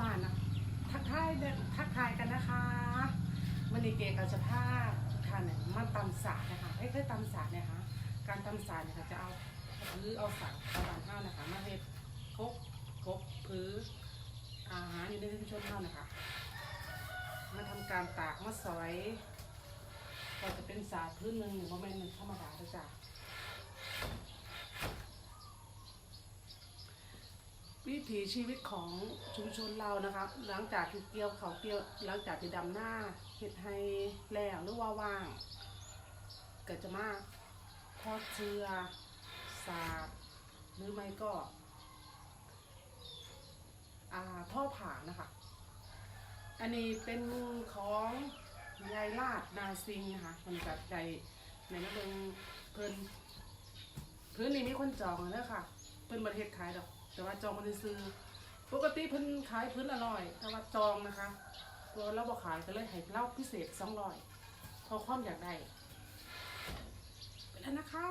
บ้านนะทักทายทักทายกันนะคะมันนี้เกก็จะพาทุกท่านเนี่ยมาตำสาดนะคะให้เคยตำสาดเนี่ยคะการตำสาดเนี่ยค่ะจะเอาหรือเอาสาดประมาณห้านะคะมาเฮ็ดครกครกพื้นอาหารอยู่ในชุมชนเท่านะคะมาทำการตากมาสอย ก็จะเป็นสาดพื้นหนึ่งหรือว่าไม่หนึ่งธรรมดาด้วยจ้ะ ถีชีวิตของชุมชนเรานะคะหลังจากที่เกี่ยวเขาเกี่ยวหลังจากที่ดำหน้าเห็ดให้แล้วหรือว่าว่างก็จะมาทอดเชือสาดหรือไม่ก็อ่าท่อผ่านะคะ อันนี้เป็นของยายลาดนาซิงนะคะมันกับใจในนักเรียนเพิ่นพื้นนี้มีคนจองแล้วค่ะ เพิ่นประเทศขายดอก แต่ว่าจองมันซื้อปกติเพิ่นขายพื้นละร้อยแต่ว่าจองนะคะตัวเราบ่ขายก็เลยให้เล่าพิเศษสองร้อยพอความอยากได้ไปแล้วนะคะ